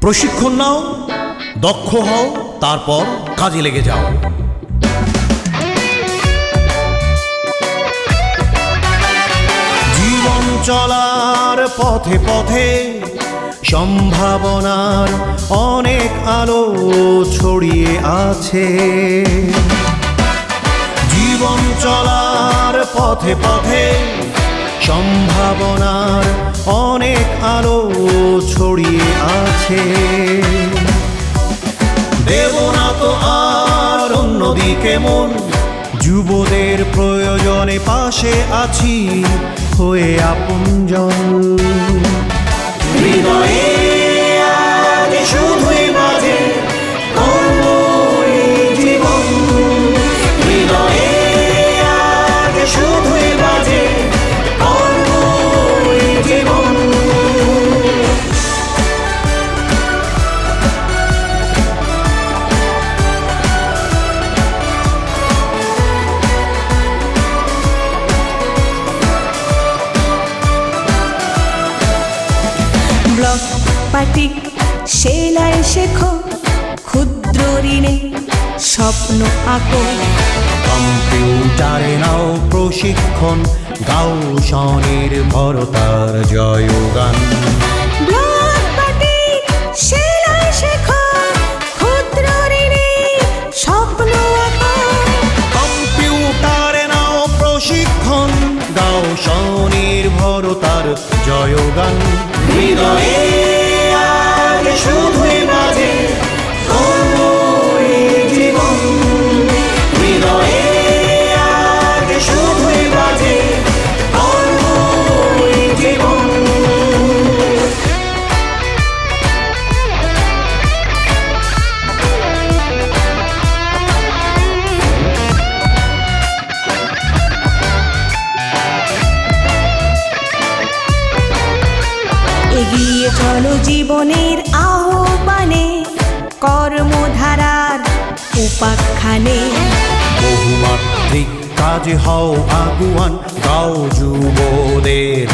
প্রশিক্ষণ নাও, দক্ষ হও, তারপর কাজে লেগে যাও। জীবন চলার পথে পথে সম্ভাবনার অনেক আলো ছড়িয়ে আছে। জীবন চলার পথে পথে সম্ভাবনার অনেক আলো ছড়িয়ে আছে। দেব না তো আর অন্যদিকে মন যুবদের প্রয়োজনে পাশে আছি হয়ে আপনজন। হৃদয়ে পাটিক সেলাই শেখো ক্ষুদ্র ঋণে স্বপ্ন আঁকো। কম্পিউটারে নাও প্রশিক্ষণ গাও স্বনির্ভরতার জয়গান। ব্লক পাটিক সেলাই এগিয়ে চলো জীবনের আহ্বানে কর্মধারার উপাখ্যানে। বহুমাত্রিক কাজে হও আগুয়ান গাও যুবদের।